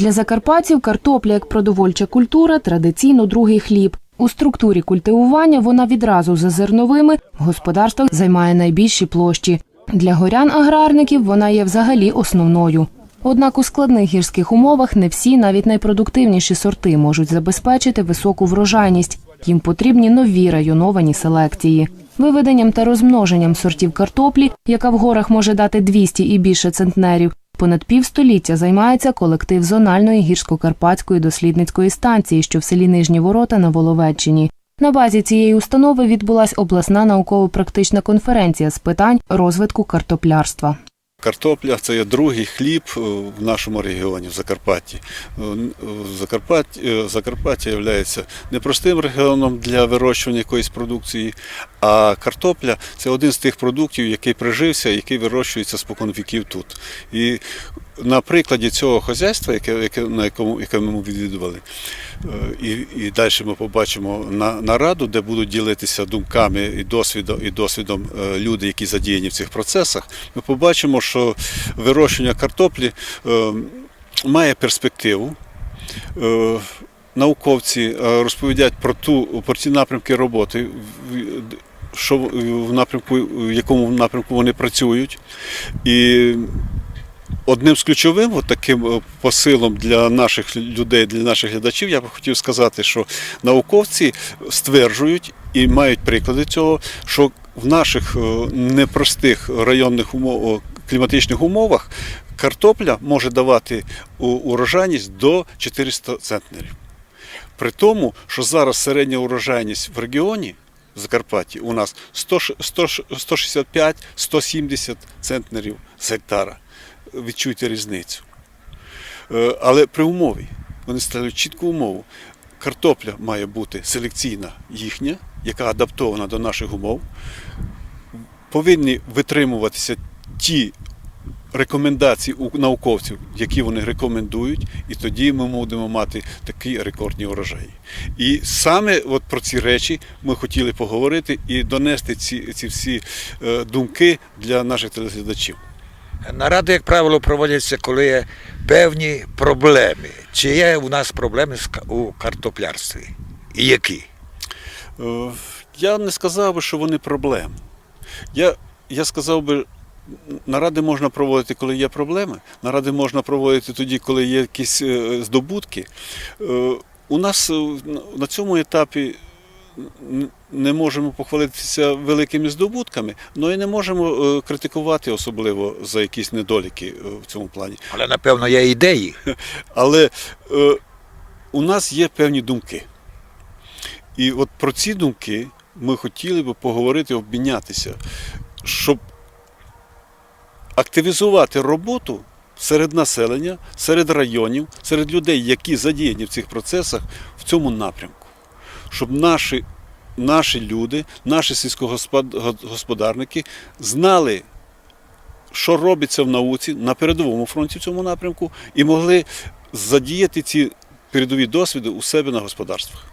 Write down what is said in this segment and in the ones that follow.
Для закарпатців картопля як продовольча культура традиційно другий хліб. У структурі культивування вона відразу за зерновими в господарствах займає найбільші площі. Для горян-аграрників вона є взагалі основною. Однак у складних гірських умовах не всі, навіть найпродуктивніші сорти можуть забезпечити високу врожайність. Їм потрібні нові районовані селекції. Виведенням та розмноженням сортів картоплі, яка в горах може дати 200 і більше центнерів, понад півстоліття займається колектив зональної гірсько-карпатської дослідницької станції, що в селі Нижні Ворота на Воловеччині. На базі цієї установи відбулась обласна науково-практична конференція з питань розвитку картоплярства. Картопля це є другий хліб е, в нашому регіоні, в Закарпатті. Е, е, Закарпаття є непростим регіоном для вирощування якоїсь продукції, а картопля це один з тих продуктів, який прижився, який вирощується спокон віків тут. І на прикладі цього хазяйства, яке, яке, на якому, яке ми відвідували, е, і, і далі ми побачимо на, нараду, де будуть ділитися думками і досвідом, і досвідом е, люди, які задіяні в цих процесах, ми побачимо, що вирощування картоплі е, має перспективу. Науковці розповідають про ту про ті напрямки роботи, що в напрямку, в якому напрямку вони працюють. І Одним з ключовим таким е, посилом для наших людей, для наших глядачів, я би хотів сказати, що науковці стверджують і мають приклади цього, що в наших е, непростих районних умов, кліматичних умовах картопля може давати урожайність до 400 центнерів. При тому, що зараз середня урожайність в регіоні в Закарпатті у нас 100 100 165-170 центнерів з гектара. Відчуйте різницю. Е, Але при умові, вони ставлять чітку умову. Картопля має бути селекційна їхня, яка адаптована до наших умов. Повинні витримуватися ті рекомендації у науковців, які вони рекомендують, і тоді ми будемо мати такі рекордні урожаї. І саме от про ці речі ми хотіли поговорити і донести ці, ці всі е, думки для наших телеглядачів. Наради, як правило, проводяться, коли є певні проблеми. Чи є у нас проблеми у картоплярстві? І які? Е, Я не сказав би, що вони проблеми. Я, я сказав би, наради можна проводити, коли є проблеми. Наради можна проводити тоді, коли є якісь е, здобутки. Е, У нас на- цьому етапі не можемо похвалитися великими здобутками, але і не можемо е, критикувати особливо за якісь недоліки е, в цьому плані. Але, напевно, є ідеї. Але е, у нас є певні думки. І от про ці думки ми хотіли би поговорити, обмінятися, щоб активізувати роботу серед населення, серед районів, серед людей, які задіяні в цих процесах в цьому напрямку. Щоб наші, наші люди, наші сільськогосподарники знали, що робиться в науці на передовому фронті в цьому напрямку, і могли задіяти ці передові досвіди у себе на господарствах.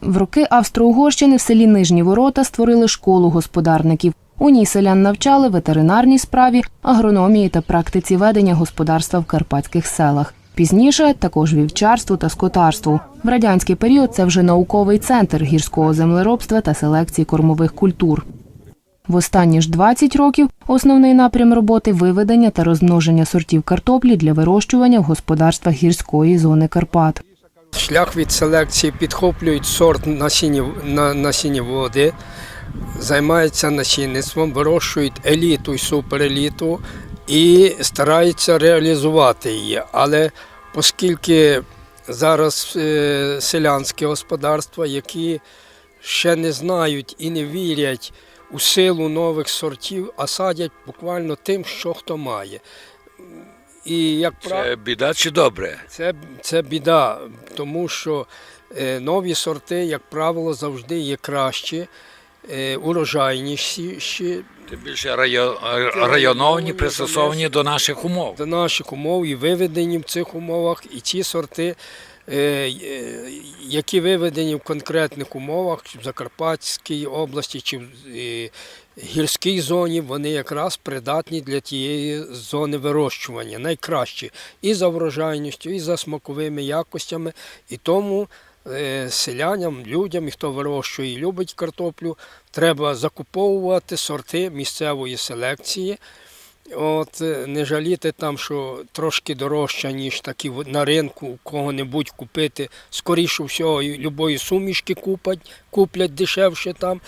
В роки Австро-Угорщини в селі Нижні Ворота створили школу господарників. У ній селян навчали ветеринарній справі, агрономії та практиці ведення господарства в карпатських селах. Пізніше також вівчарству та скотарству. В радянський період це вже науковий центр гірського землеробства та селекції кормових культур. В останні ж 20 років основний напрям роботи виведення та розмноження сортів картоплі для вирощування в господарствах гірської зони Карпат. Шлях від селекції підхоплюють сорт насіння, на, насіннєводи, займаються насінництвом, вирощують еліту і супереліту і стараються реалізувати її. Але оскільки зараз е, селянські господарства, які ще не знають і не вірять у силу нових сортів, а садять буквально тим, що хто має. І як правило, Це біда чи добре? це, це біда, тому що е, нові сорти, як правило, завжди є кращі, е, урожайніші Тим більше райо- районовані, пристосовані до наших умов. до наших умов і виведені в цих умовах. І ці сорти е, е, які виведені в конкретних умовах, чи в Закарпатській області чи в е, гірській зоні, вони якраз придатні для тієї зони вирощування, найкращі і за врожайністю, і за смаковими якостями. І тому селянам, людям, і хто вирощує і любить картоплю, треба закуповувати сорти місцевої селекції. От е, не жаліти там, що трошки дорожче, ніж такі на ринку кого-небудь купити. Скоріше всього, любої сумішки купать, куплять дешевше там,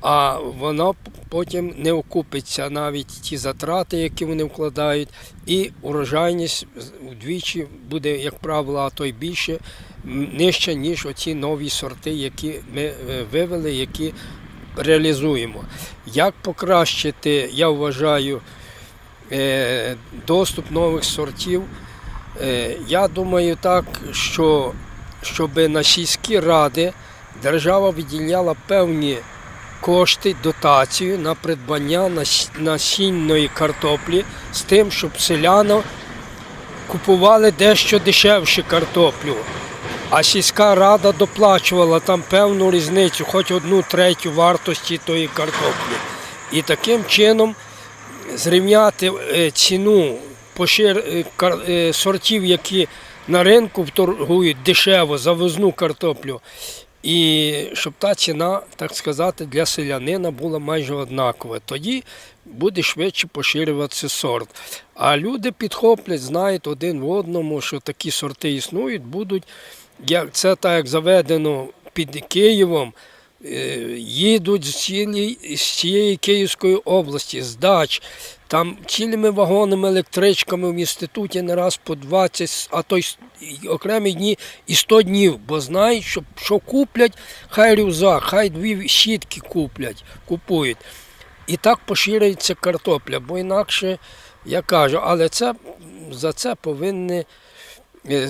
а воно потім не окупиться навіть ті затрати, які вони вкладають, і урожайність удвічі буде, як правило, а то й більше, нижче, ніж оці нові сорти, які ми е, вивели, які реалізуємо. Як покращити, я вважаю, е, доступ нових сортів. Е, Я думаю так, що щоб на сільські ради держава виділяла певні кошти, дотацію на придбання насінної картоплі з тим, щоб селяни купували дещо дешевше картоплю. А сільська рада доплачувала там певну різницю, хоч одну третю вартості тої картоплі. І таким чином зрівняти е, ціну е, е, сортів, які на ринку торгують дешево завозну картоплю, і щоб та ціна, так сказати, для селянина була майже однакова. Тоді буде швидше поширюватися сорт. А люди підхоплять, знають один в одному, що такі сорти існують, будуть. Як це так як заведено під Києвом, їдуть з, цієї Київської області, з дач. Там цілими вагонами, електричками в інституті не раз по 20, а то й окремі дні і 100 днів, бо знають, що, що куплять, хай рюкзак, хай дві щітки куплять, купують. І так поширюється картопля, бо інакше я кажу, але це за це повинні е,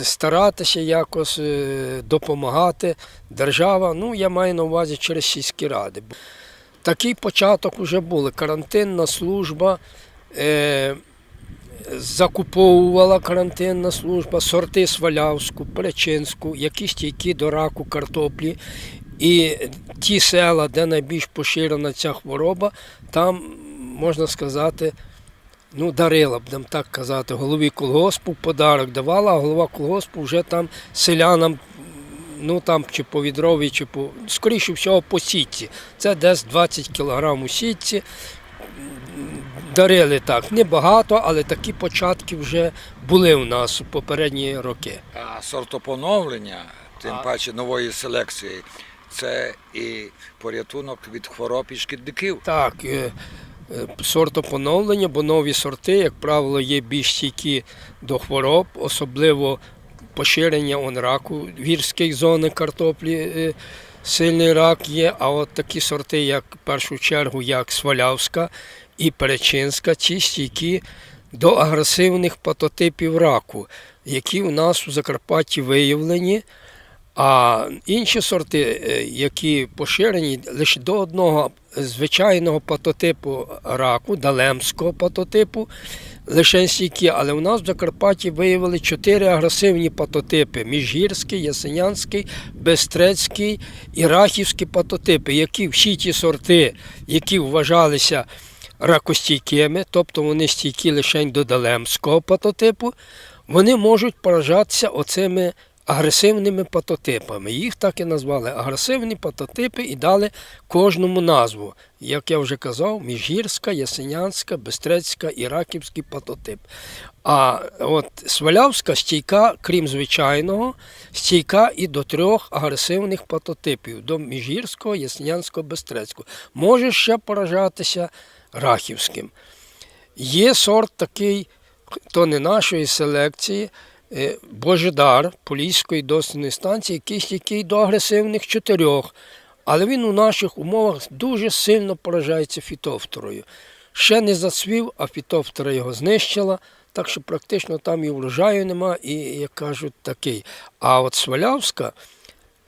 старатися якось е, допомагати держава. Ну, я маю на увазі через сільські ради. Такий початок вже був. Карантинна служба. Е, Закуповувала карантинна служба сорти свалявську, перечинську, які стійкі до раку картоплі. І ті села, де найбільш поширена ця хвороба, там, можна сказати, ну, дарила, будемо так казати, голові колгоспу подарок давала, а голова колгоспу вже там селянам, ну там чи по відрові, чи по скоріше всього по сітці. Це десь 20 кілограм у сітці. Дарили так, небагато, але такі початки вже були у нас у попередні роки. А сортопоновлення, тим паче нової селекції, це і порятунок від хвороб і шкідників. Так, е, сортопоновлення, бо нові сорти, як правило, є більш стійкі до хвороб, особливо поширення он, раку гірських зони картоплі. е, Сильний рак є, а от такі сорти, як в першу чергу, як Свалявська і Перечинська, ці стійкі до агресивних патотипів раку, які у нас у Закарпатті виявлені. А інші сорти, е, які поширені лише до одного звичайного патотипу раку, далемського патотипу, лише стійкі, але у нас в Закарпатті виявили чотири агресивні патотипи: міжгірський, ясенянський, бестрецький і рахівський патотипи, які всі ті сорти, які вважалися ракостійкими, тобто вони стійкі лише до далемського патотипу, вони можуть поражатися оцими агресивними патотипами. Їх так і назвали агресивні патотипи і дали кожному назву. Як я вже казав, міжгірська, ясенянська, бестрецька і раківський патотип. А от Свалявська стійка, крім звичайного, стійка і до трьох агресивних патотипів: до міжгірського, ясенянського, бестрецького. Може ще поражатися рахівським. Є сорт такий, то не нашої селекції, Божедар Поліської дослідної станції, який стійкий до агресивних чотирьох. Але він у наших умовах дуже сильно поражається фітофторою. Ще не зацвів, а фітофтора його знищила, так що практично там і врожаю нема, і, як кажуть, такий. А от Свалявська,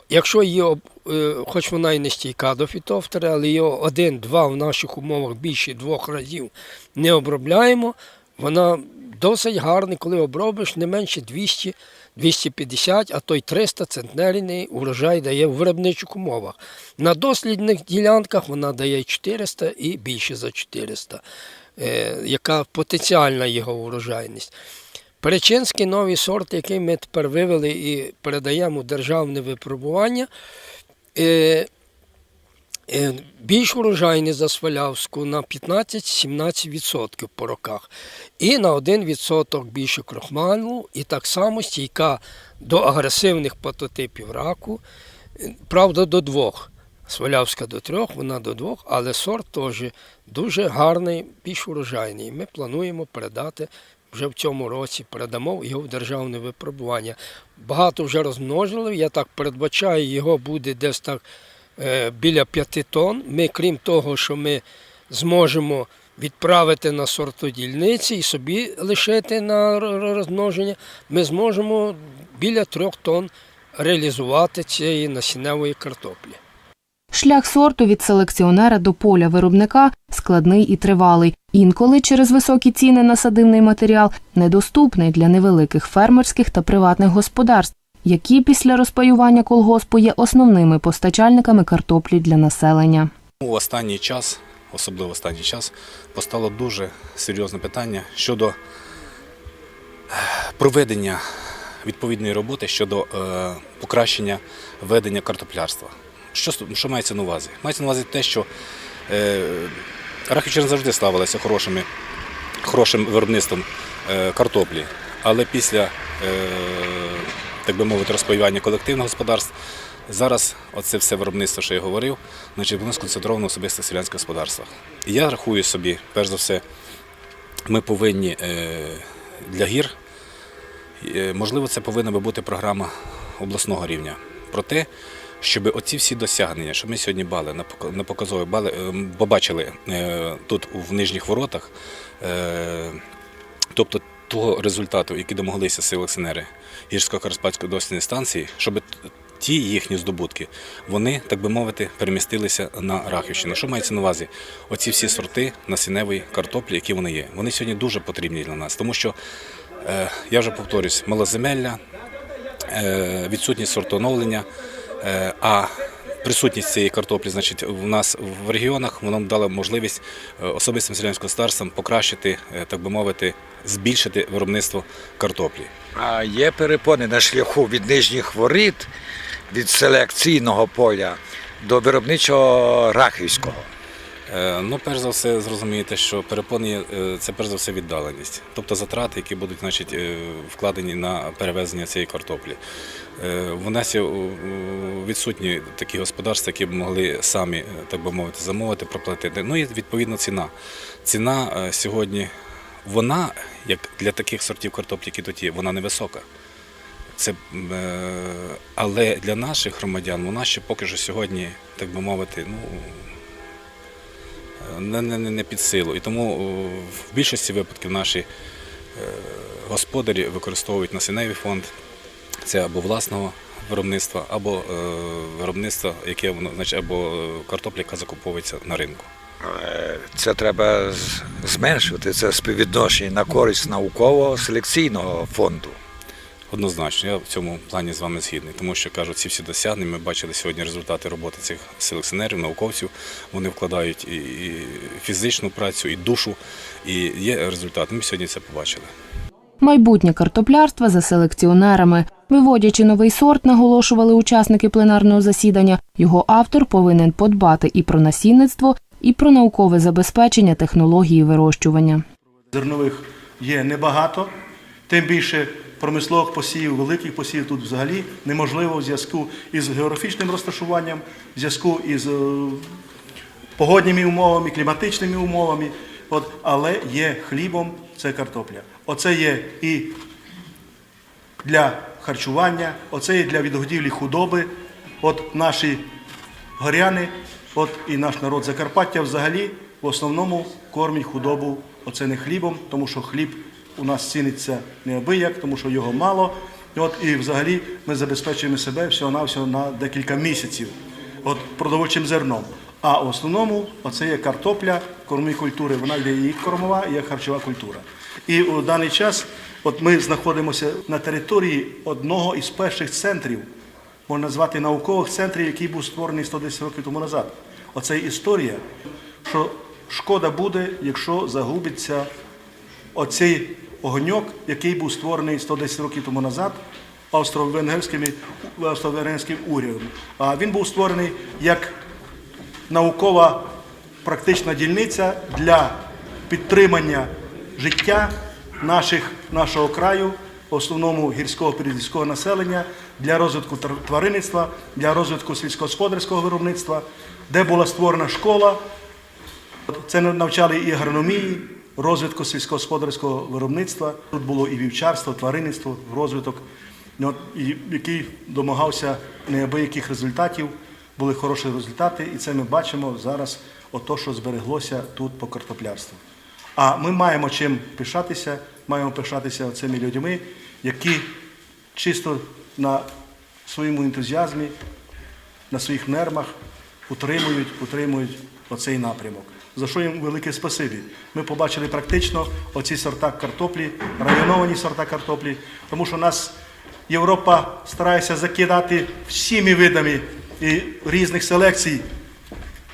якщо її, е, хоч вона і не стійка до фітофтора, але її один-два в наших умовах більше двох разів не обробляємо, вона досить гарний, коли обробиш не менше 200, 250, а то й 300 центнерний урожай дає в виробничих умовах. На дослідних ділянках вона дає 400 і більше за 400, е, яка потенціальна його урожайність. Перечинський новий сорт, який ми тепер вивели і передаємо державне випробування, е, більш урожайний за Свалявську на 15-17% по роках. І на 1% більше крохмалу, і так само стійка до агресивних патотипів раку, е, правда, до двох. Свалявська до трьох, вона до двох, але сорт теж дуже гарний, більш урожайний. Ми плануємо передати вже в цьому році, передамо його в державне випробування. Багато вже розмножили, я так передбачаю, його буде десь так е, біля 5 тонн. Ми, крім того, що ми зможемо відправити на сортодільниці і собі лишити на розмноження, ми зможемо біля 3 тонн реалізувати цієї насінневої картоплі. Шлях сорту від селекціонера до поля виробника складний і тривалий. Інколи через високі ціни на садивний матеріал недоступний для невеликих фермерських та приватних господарств, які після розпаювання колгоспу є основними постачальниками картоплі для населення. У останній час, особливо останній час, постало дуже серйозне питання щодо е, проведення відповідної роботи щодо е, покращення ведення картоплярства. Що, що мається на увазі? Мається на увазі те, що е, Рахівщина завжди славилася хорошими, хорошим виробництвом е, картоплі, але після, е, так би мовити, розпаювання колективних господарств Зараз оце все виробництво, що я говорив, значить, воно сконцентровано в селянських господарствах. Я рахую собі, перш за все, ми повинні е, для гір, е, можливо, це повинна би бути програма обласного рівня. Про те, щоб оці всі досягнення, що ми сьогодні бали на пока- на показові бали, е, побачили тут в нижніх воротах, тобто того результату, який домоглися селекціонери гірсько-карпатської дослідної станції, щоб ті їхні здобутки, вони, так би мовити, перемістилися на Рахівщину. Що мається на увазі? Оці всі сорти насінневої картоплі, які вони є, вони сьогодні дуже потрібні для нас, тому що е, я вже повторюсь, малоземелля, е, відсутність сортоновлення, е, а присутність цієї картоплі, значить, в нас в регіонах воно дало можливість особистим селянським господарствам покращити, так би мовити, збільшити виробництво картоплі. А є перепони на шляху від нижніх воріт, від селекційного поля до виробничого рахівського. Е, Ну, перш за все, зрозумієте, що перепони е, це перш за все віддаленість, тобто затрати, які будуть значить, е, вкладені на перевезення цієї картоплі. В нас відсутні такі господарства, які б могли самі, так би мовити, замовити, проплатити. Ну і відповідно ціна. Ціна сьогодні, вона, як для таких сортів картоплі, які тут є, вона невисока. Це, е, але для наших громадян вона ще поки що сьогодні, так би мовити, ну, не, не, не- не під силу. І тому в більшості випадків наші е, господарі використовують насінневий фонд. Це або власного виробництва, або е, виробництва, яке значить, або е, картопля, яка закуповується на ринку. Це треба зменшувати це співвідношення на користь науково-селекційного фонду. Однозначно, я в цьому плані з вами згідний, тому що кажуть, ці всі досягнення. Ми бачили сьогодні результати роботи цих селекціонерів, науковців. Вони вкладають і, і фізичну працю, і душу, і є результат. Ми сьогодні це побачили. Майбутнє картоплярства за селекціонерами. Виводячи новий сорт, наголошували учасники пленарного засідання, його автор повинен подбати і про насінництво, і про наукове забезпечення технології вирощування. Зернових є небагато, тим більше промислових посівів, великих посівів тут взагалі неможливо в зв'язку із географічним розташуванням, в зв'язку із е, погодніми умовами, кліматичними умовами. От, але є хлібом це картопля. Оце є і для харчування, оце є для відгодівлі худоби. От наші горяни, от і наш народ Закарпаття взагалі в основному кормить худобу оце не хлібом, тому що хліб у нас ціниться неабияк, тому що його мало. От і взагалі ми забезпечуємо себе всього-навсього на декілька місяців от продовольчим зерном. А в основному оце є картопля, кормові культури. Вона йде і кормова, і харчова культура. І у даний час от ми знаходимося на території одного із перших центрів, можна назвати наукових центрів, який був створений 110 років тому назад. Оце історія, що шкода буде, якщо загубиться оцей огоньок, який був створений 110 років тому назад австро-венгерським урядом. А він був створений як наукова практична дільниця для підтримання життя наших, нашого краю, в основному гірського передгірського населення, для розвитку тваринництва, для розвитку сільськогосподарського виробництва, де була створена школа, це навчали і агрономії, розвитку сільськогосподарського виробництва. Тут було і вівчарство, тваринництво, розвиток, який домагався неабияких результатів. Були хороші результати, і це ми бачимо зараз, ото, що збереглося тут по картоплярству. А ми маємо чим пишатися, маємо пишатися цими людьми, які чисто на своєму ентузіазмі, на своїх нервах утримують, утримують оцей напрямок. За що їм велике спасибі. Ми побачили практично оці сорта картоплі, районовані сорта картоплі, тому що нас Європа старається закидати всіми видами і різних селекцій,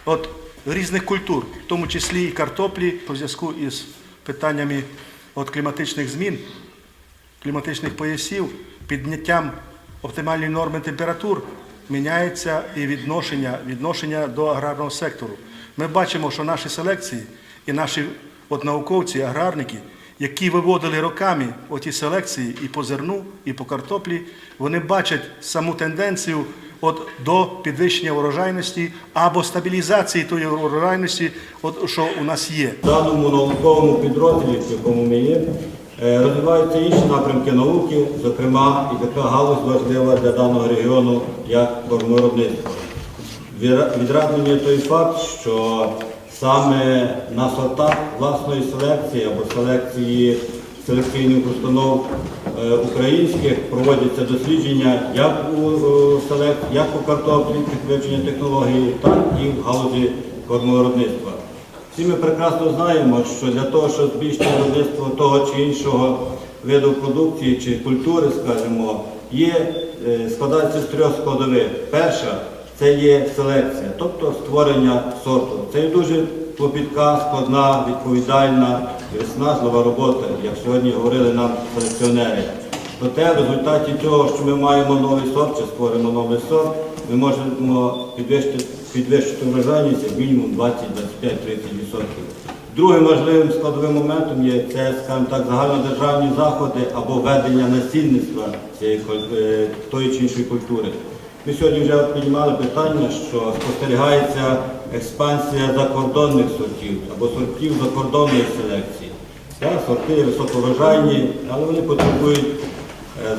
от різних культур, в тому числі і картоплі, у зв'язку із питаннями от кліматичних змін кліматичних поясів, підняттям оптимальної норми температур міняється і відношення, відношення до аграрного сектору. Ми бачимо, що наші селекції і наші от науковці, аграрники, які виводили роками оті селекції і по зерну, і по картоплі, вони бачать саму тенденцію от до підвищення урожайності або стабілізації тої урожайності, от, що у нас є. В даному науковому підрозділі, в якому ми є, розвиваються інші напрямки науки, зокрема і така галузь важлива для даного регіону, як кормовиробництво. Відра- є той факт, що саме на сортах власної селекції або селекції селекційних установ е, українських проводяться дослідження як у е, селек, як у картоплі, під технології, так і в галузі кормовиробництва. Всі ми прекрасно знаємо, що для того, щоб збільшити виробництво того чи іншого виду продукції чи культури, скажімо, є, е, складається з трьох складових. Перша це є селекція, тобто створення сорту. Це є дуже клопітка, складна, відповідальна виснажлива робота, як сьогодні говорили нам селекціонери. Проте в результаті цього, що ми маємо новий сорт чи створимо новий сорт, ми можемо підвищити, підвищити врожайність як мінімум 20, 25, 30%. Другим важливим складовим моментом є це, скажімо так, загальнодержавні заходи або ведення насильництва цієї е, тої чи іншої культури. Ми сьогодні вже піднімали питання, що спостерігається експансія закордонних сортів або сортів закордонної селекції. Сорти високоврожайні, але вони потребують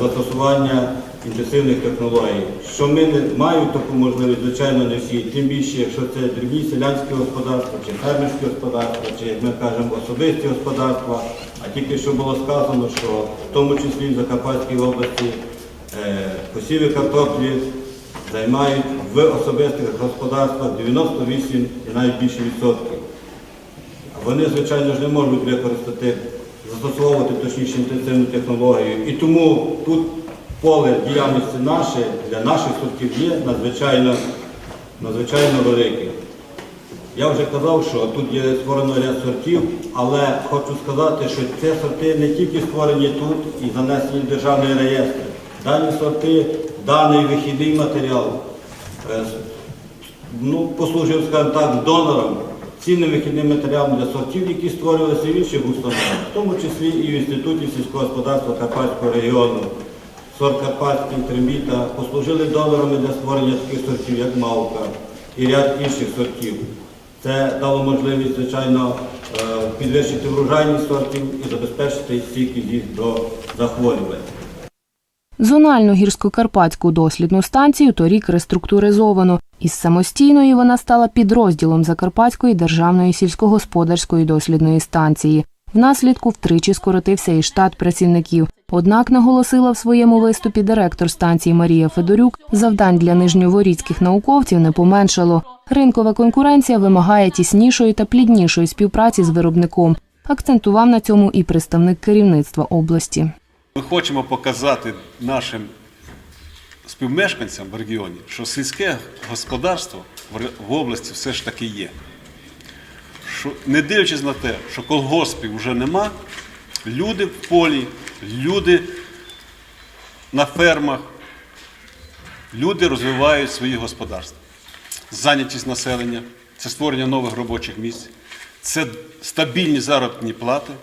застосування інтенсивних технологій. Що ми не мають таку можливість, звичайно, не всі, тим більше, якщо це дрібні селянські господарства, чи фермерські господарства, чи, як ми кажемо, особисті господарства. А тільки що було сказано, що в тому числі в Закарпатській області е, посіви картоплі займають в особистих господарствах 98 і навіть більше відсотків. Вони, звичайно ж, не можуть використати, застосовувати точніше інтенсивну технологію. І тому тут поле діяльності наше для наших сортів є надзвичайно, надзвичайно велике. Я вже казав, що тут є створено ряд сортів, але хочу сказати, що ці сорти не тільки створені тут і занесені в державний реєстр. Дані сорти, даний вихідний матеріал е, ну, послужив, скажімо так, донором, цінним вихідним матеріалом для сортів, які створювалися в інших установах, в тому числі і в Інституті сільського господарства Карпатського регіону. Сорт Карпатський, Трембіта послужили донорами для створення таких сортів, як Мавка і ряд інших сортів. Це дало можливість, звичайно, е, підвищити врожайність сортів і забезпечити стійкість їх до захворювань. Зональну гірсько-карпатську дослідну станцію торік реструктуризовано. Із самостійної вона стала підрозділом Закарпатської державної сільськогосподарської дослідної станції. Внаслідку втричі скоротився і штат працівників. Однак наголосила в своєму виступі директор станції Марія Федорюк, завдань для нижньоворіцьких науковців не поменшало. Ринкова конкуренція вимагає тіснішої та пліднішої співпраці з виробником. акцентував на цьому і представник керівництва області. Ми хочемо показати нашим співмешканцям в регіоні, що сільське господарство в області все ж таки є. Що, не дивлячись на те, що колгоспів вже нема, люди в полі, люди на фермах, люди розвивають свої господарства. Зайнятість населення, це створення нових робочих місць, це стабільні заробітні плати,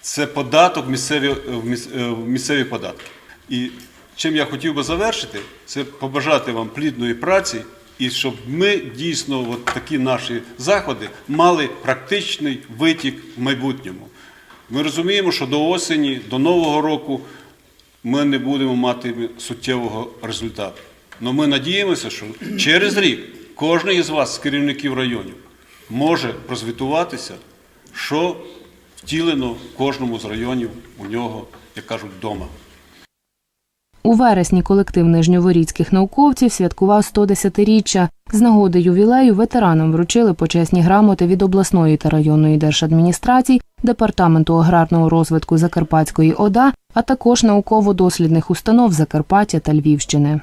це податок місцеві, в е, в місцеві податки. І чим я хотів би завершити, це побажати вам плідної праці і щоб ми дійсно от такі наші заходи мали практичний витік в майбутньому. Ми розуміємо, що до осені, до Нового року ми не будемо мати суттєвого результату. Але ми надіємося, що через рік кожен із вас, з керівників районів, може прозвітуватися, що втілено кожному з районів у нього, як кажуть, вдома. У вересні колектив нижньоворіцьких науковців святкував 110-річчя. З нагоди ювілею ветеранам вручили почесні грамоти від обласної та районної держадміністрацій, департаменту аграрного розвитку Закарпатської ОДА, а також науково-дослідних установ Закарпаття та Львівщини.